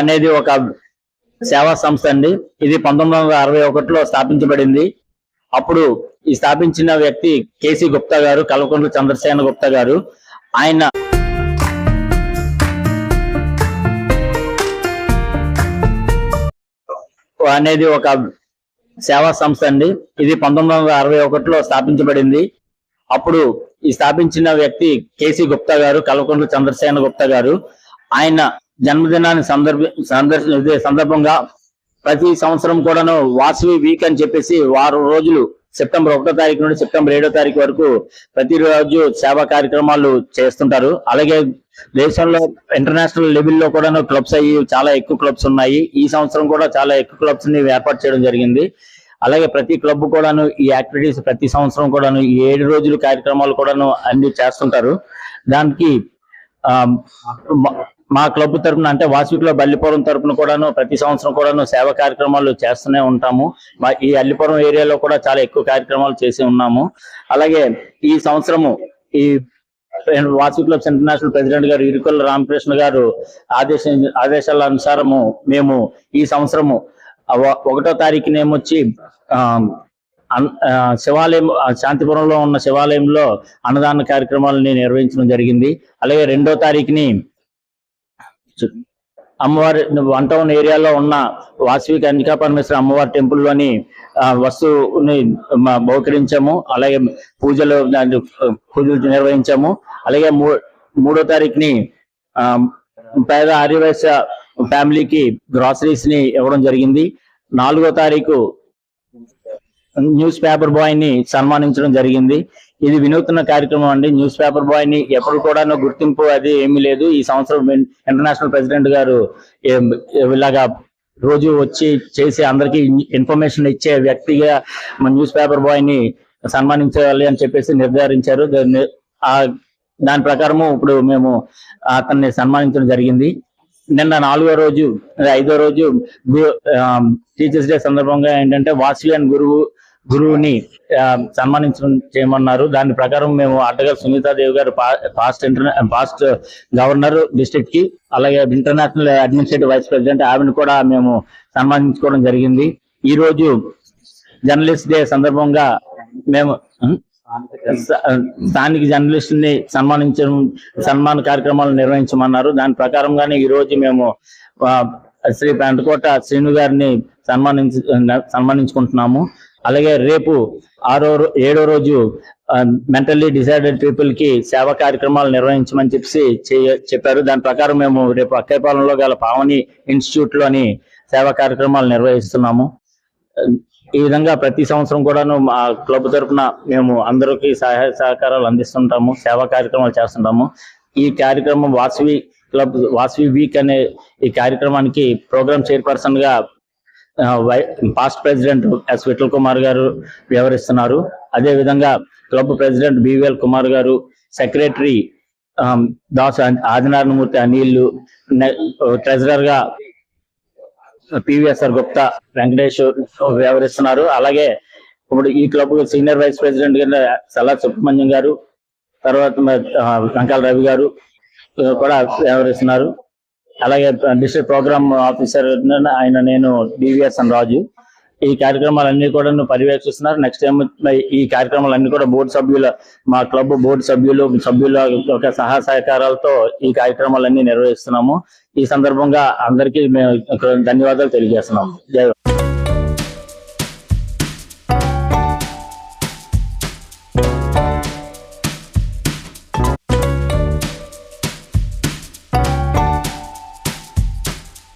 అనేది ఒక సేవా సంస్థ అండి. ఇది పంతొమ్మిది వందల అరవై ఒకటిలో స్థాపించబడింది. అప్పుడు ఈ స్థాపించిన వ్యక్తి కేసీ గుప్తా గారు కల్వకుంట్ల చంద్రశేఖర్ గుప్తా గారు. ఆయన అనేది ఒక సేవా సంస్థ అండి. ఇది పంతొమ్మిది వందల అరవై ఒకటిలో స్థాపించబడింది. అప్పుడు ఈ స్థాపించిన వ్యక్తి కేసీ గుప్తా గారు కల్వకుంట్ల చంద్రశేఖర్ గుప్తా గారు. ఆయన జన్మదినాన్ని సందర్భ సందర్భంగా ప్రతి సంవత్సరం కూడాను వాసవి వీక్ అని చెప్పేసి వారం రోజులు సెప్టెంబర్ ఒకటో తారీఖు నుండి సెప్టెంబర్ ఏడో తారీఖు వరకు ప్రతిరోజు సేవా కార్యక్రమాలు చేస్తుంటారు. అలాగే దేశంలో ఇంటర్నేషనల్ లెవెల్లో కూడాను క్లబ్స్ అయ్యి చాలా ఎక్కువ క్లబ్స్ ఉన్నాయి. ఈ సంవత్సరం కూడా చాలా ఎక్కువ క్లబ్స్ని ఏర్పాటు చేయడం జరిగింది. అలాగే ప్రతి క్లబ్ కూడాను ఈ యాక్టివిటీస్ ప్రతి సంవత్సరం కూడాను ఈ ఏడు రోజులు కార్యక్రమాలు కూడాను అన్ని చేస్తుంటారు. దానికి మా- క్లబ్ తరపున అంటే వాసవి క్లబ్ అల్లిపురం తరపున కూడాను ప్రతి సంవత్సరం కూడాను సేవా కార్యక్రమాలు చేస్తూనే ఉంటాము. మా ఈ అల్లిపురం ఏరియాలో కూడా చాలా ఎక్కువ కార్యక్రమాలు చేసి ఉన్నాము. అలాగే ఈ సంవత్సరము ఈ వాసవి క్లబ్స్ ఇంటర్నేషనల్ ప్రెసిడెంట్ గారు ఇరుకొల్ల రామకృష్ణ గారు ఆదేశ ఆదేశాల అనుసారము మేము ఈ సంవత్సరము ఒకటో తారీఖునేమొచ్చి అన్- శివాలయం శాంతిపురంలో ఉన్న శివాలయంలో అన్నదాన కార్యక్రమాలని నిర్వహించడం జరిగింది. అలాగే రెండో తారీఖుని అమ్మవారి వన్ టౌన్ ఏరియాలో ఉన్న వాసవి కన్యకా పరమేశ్వర అమ్మవారి టెంపుల్లోని వస్తువుని బహుకరించాము. అలాగే పూజలు పూజలు నిర్వహించాము. అలాగే మూ- మూడో తారీఖుని పేద ఆర్యవైశ్య ఫ్యామిలీకి గ్రాసరీస్ని ఇవ్వడం జరిగింది. నాలుగో తారీఖు న్యూస్ పేపర్ బాయ్ని సన్మానించడం జరిగింది. ఇది వినూత్న కార్యక్రమం అండి. న్యూస్ పేపర్ బాయ్ని ఎప్పుడు కూడా గుర్తింపు అది ఏమీ లేదు. ఈ సంవత్సరం ఇంటర్నేషనల్ ప్రెసిడెంట్ గారు ఇలాగా రోజు వచ్చి చేసి అందరికి ఇన్ఫర్మేషన్ ఇచ్చే వ్యక్తిగా మన న్యూస్ పేపర్ బాయ్ని సన్మానించాలి అని చెప్పేసి నిర్ధారించారు. ఆ దాని ప్రకారము ఇప్పుడు మేము అతన్ని సన్మానించడం జరిగింది. నిన్న నాలుగో రోజు ఐదో రోజు టీచర్స్ డే సందర్భంగా ఏంటంటే వాసవి గురువు గురువుని సన్మానించడం చేయమన్నారు. దాని ప్రకారం మేము అడ్డగా సునీతాదేవి గారు పాస్ట్ ఇంటర్నే పాస్ట్ గవర్నర్ డిస్ట్రిక్ట్కి అలాగే ఇంటర్నేషనల్ అడ్మినిస్ట్రేటివ్ వైస్ ప్రెసిడెంట్ ఆమెను కూడా మేము సన్మానించుకోవడం జరిగింది. ఈ రోజు జర్నలిస్ట్ డే సందర్భంగా మేము స్థానిక జర్నలిస్ట్ని సన్మానించడం సన్మాన కార్యక్రమాలు నిర్వహించమన్నారు. దాని ప్రకారంగానే ఈ రోజు మేము శ్రీ పెంటకోట శ్రీను గారిని సన్మానించ సన్మానించుకుంటున్నాము. అలాగే రేపు ఆరో ఏడో రోజు మెంటల్లీ డిసైడెడ్ పీపుల్కి సేవా కార్యక్రమాలు నిర్వహించమని చెప్పి చెప్పారు. దాని ప్రకారం మేము రేపు అక్కైపాలెంలో గల పావని ఇన్స్టిట్యూట్లోని సేవా కార్యక్రమాలు నిర్వహిస్తున్నాము. ఈ విధంగా ప్రతి సంవత్సరం కూడాను మా క్లబ్ తరపున మేము అందరికీ సహాయ సహకారాలు అందిస్తుంటాము సేవా కార్యక్రమాలు చేస్తుంటాము. ఈ కార్యక్రమం వాసవి క్లబ్ వాసవి వీక్ అనే ఈ కార్యక్రమానికి ప్రోగ్రామ్ చైర్పర్సన్గా why- past president S Vittal Kumar గారు వ్యవహరిస్తున్నారు. అదే విధంగా క్లబ్ ప్రెసిడెంట్ బివిఎల్ కుమార్ గారు సెక్రటరీ దాస్ ఆదినారాయణమూర్తి అనిల్ ట్రెజరర్గా పివిఎస్ఆర్ గుప్తా వెంకటేష్ వ్యవహరిస్తున్నారు. అలాగే ఇప్పుడు ఈ క్లబ్ సీనియర్ వైస్ ప్రెసిడెంట్గా సలా సుబ్రహ్మణ్యం గారు తర్వాత మ- వెంకాల రవి గారు కూడా వ్యవహరిస్తున్నారు. అలాగే డిస్ట్రిక్ట్ ప్రోగ్రామ్ ఆఫీసర్ ఆయన నేను డివిఎస్ అని రాజు. ఈ కార్యక్రమాలన్నీ కూడా పర్యవేక్షిస్తున్నారు. నెక్స్ట్ టైం ఈ కార్యక్రమాలన్నీ కూడా బోర్డు సభ్యుల మా క్లబ్ బోర్డు సభ్యులు సభ్యుల యొక్క సహా సహకారాలతో ఈ కార్యక్రమాలన్నీ నిర్వహిస్తున్నాము. ఈ సందర్భంగా అందరికీ మేము ధన్యవాదాలు తెలియజేస్తున్నాము. జై